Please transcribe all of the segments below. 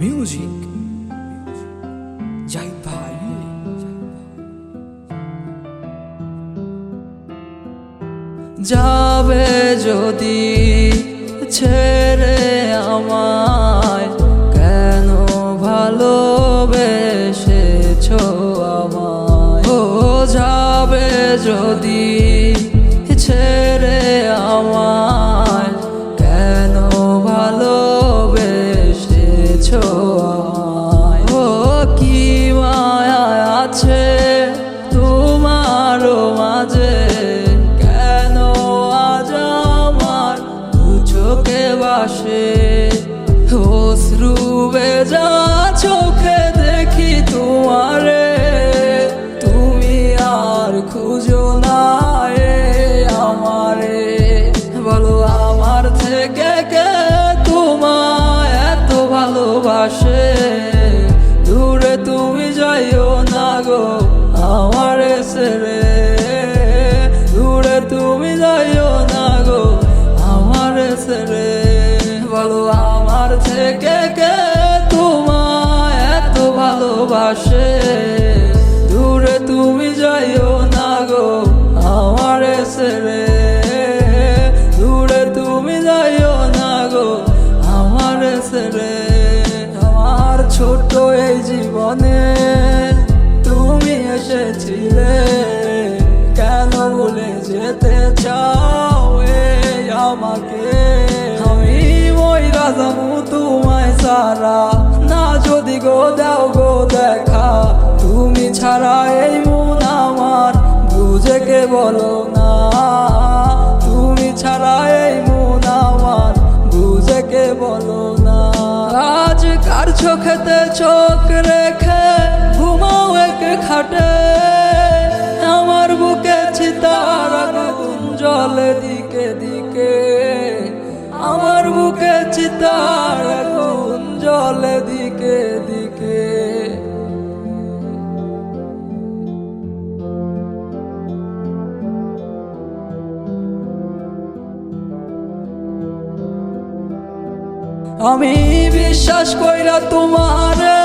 Music Zahid ভাই যাবে যদি ছেড়ে আমায় কেন ভালোবেসেছ আমায়? ও যাবে যদি অশ্রু বেজা চোখে দেখি তোমারে। তুমি আর খুঁজো না আমারে। বলো, আমার থেকে কে তোমায় এত ভালোবাসে? দূরে তুমি যাইও না গো, আমার ছেড়ে ভালোবাসে। দূরে তুমি যাইও না গো, আমার ছেড়ে। দূরে তুমি যাইও না গো, আমার ছেড়ে। আমার ছোট এই জীবনে তুমি এসেছিলে, কেন ভুলে যেতে চাও আমাকে? আমি ওই রাজামু তোমায় সারা না যদি গো দাও গো দেখা। তুমি ছাড়া এই মন আমার বুঝে কে বলো না। তুমি ছাড়া এই মন আমার বুঝে কে বলো না। আজ কার চোখেতে চোখ রেখে ঘুমাও এক খাটে। আমার বুকে চিতার জলে দিকে দিকে। আমার বুকে চিতার জলে দিকে আমি বিশ্বাস কইরা তোমারে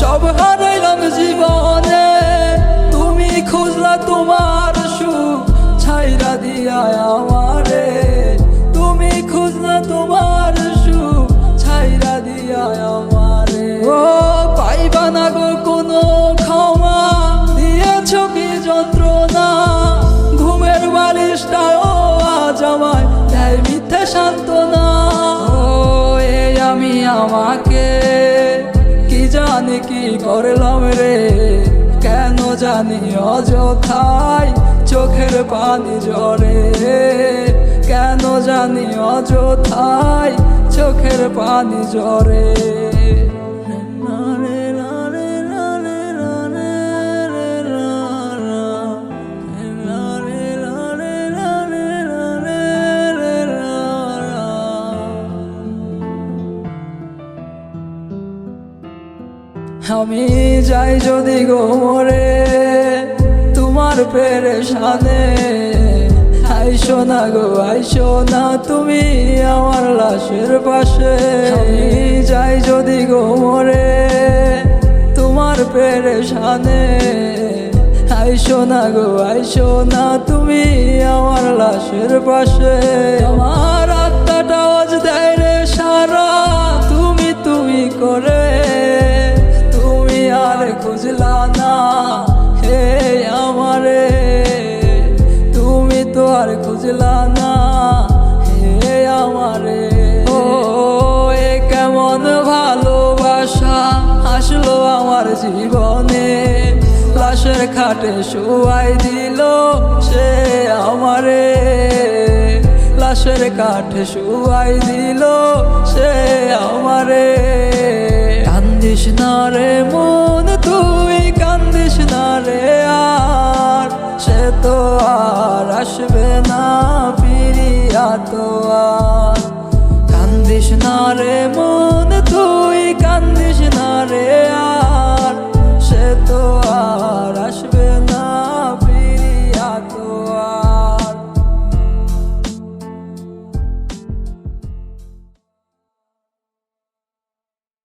সব হারাইলাম জীবনে আমাকে? কি জানি কি করলাম রে? কেন জানি অযথায় চোখের পানি জরে কেন জানি অযথায় চোখের পানি জরে আমি যাই যদি গোমরে তোমার পেরেশানে। আইসো না গো, আইসো না তুমি আমার লাশের পাশে। আমি যাই যদি গোমরে তোমার পেরেশানে। আইসো না গো, আইসো না তুমি আমার লাশের পাশে। আমার আত্মাটা আজ দেয় রে সারা, তুমি তুমি করে। না, হে আমারে। তুমি তো আর খুঁজলা না, হে আমারে। ও এ কেমন ভালোবাসা আসলো আমার জীবনে। লাশের খাটে শোয়াই দিল সে আমারে। লাশের কাঠে শুয়াই দিল সে আমারে। কান্দিস না রে মন। কান্দিস না রে মন তুই কান্দিস না রে